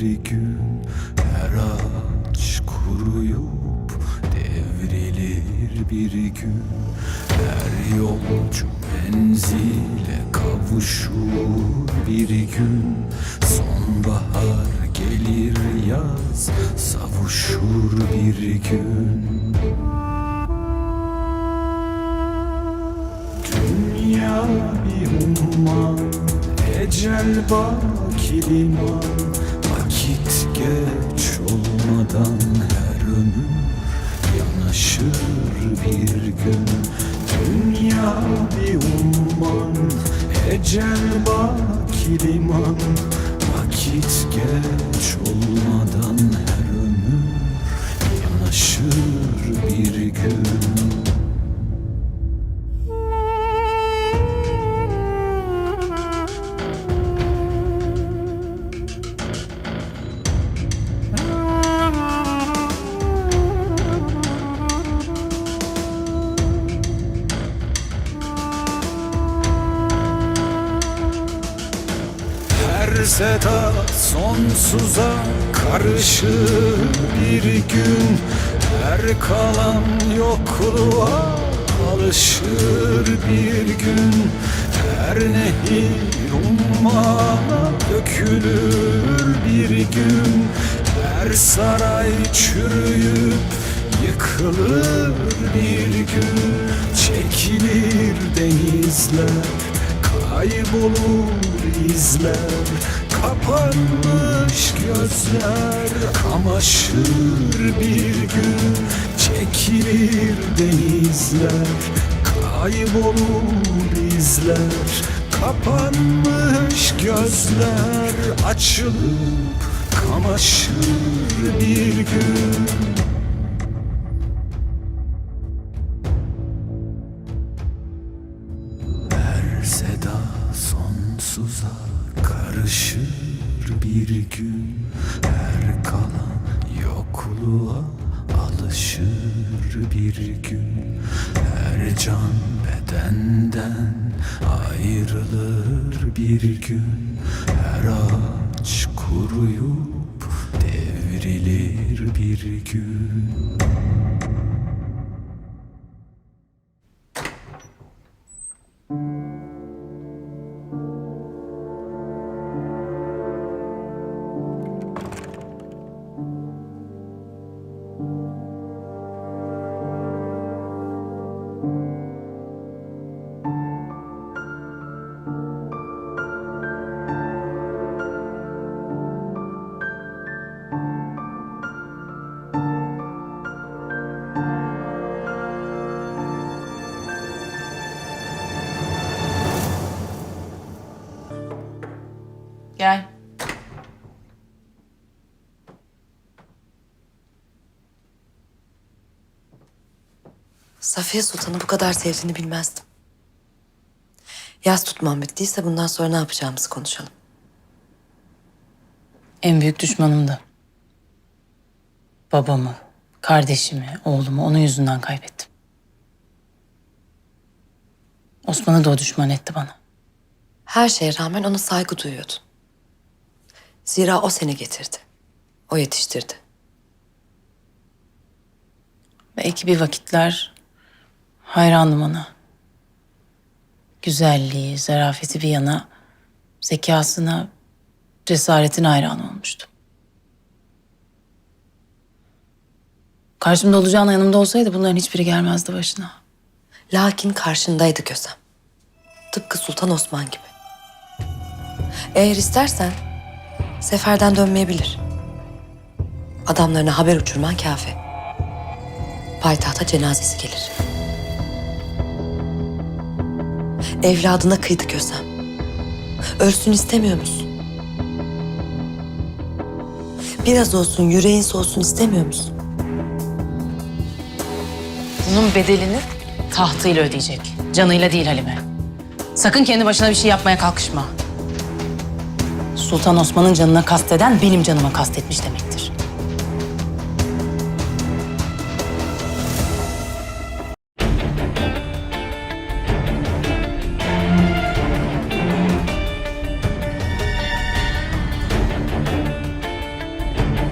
bir gün Her ağaç kuruyup devrilir bir gün. Her yolcu menzile kavuşur bir gün. Sonbahar gelir yaz savuşur bir gün. Dünya bir umman Ecel baki liman Vakit geç olmadan her ömür Yanaşır bir gün. Dünya bir umman Ecel baki liman. Vakit geç olmadan seda sonsuza karışır bir gün. Her kalan yokluğa alışır bir gün. Her nehir ummana dökülür bir gün. Her saray çürüyüp yıkılır bir gün. Çekilir denizler Kaybolur izler Kapanmış gözler Kamaşır bir gün Çekilir denizler. Kaybolur izler Kapanmış gözler Açılıp kamaşır bir gün sonsuza karışır bir gün. Her kalan yokluğa alışır bir gün. Her can bedenden ayrılır bir gün. Her ağaç kuruyup devrilir bir gün Gel. Safiye Sultan'ı bu kadar sevdiğini bilmezdim. Yaz tutmam bittiyse bundan sonra ne yapacağımızı konuşalım. En büyük düşmanımdı. Babamı, kardeşimi, oğlumu onun yüzünden kaybettim. Osman'ı da o düşman etti bana. Her şeye rağmen ona saygı duyuyordun. Zira o seni getirdi. O yetiştirdi. Belki bir vakitler hayrandım ona. Güzelliği, zarafeti bir yana, zekasına, cesaretine hayran olmuştum. Karşımda olacağına yanımda olsaydı bunların hiçbiri gelmezdi başına. Lakin karşındaydı Kösem. Tıpkı Sultan Osman gibi. Eğer istersen seferden dönmeyebilir. Adamlarına haber uçurman kafi. Payitahta cenazesi gelir. Evladına kıydı Kösem. Ölsün istemiyor musun? Biraz olsun yüreğin soğusun istemiyor musun? Bunun bedelini tahtıyla ödeyecek. Canıyla değil Halime. Sakın kendi başına bir şey yapmaya kalkışma. Sultan Osman'ın canına kasteden benim canıma kastetmiş demektir.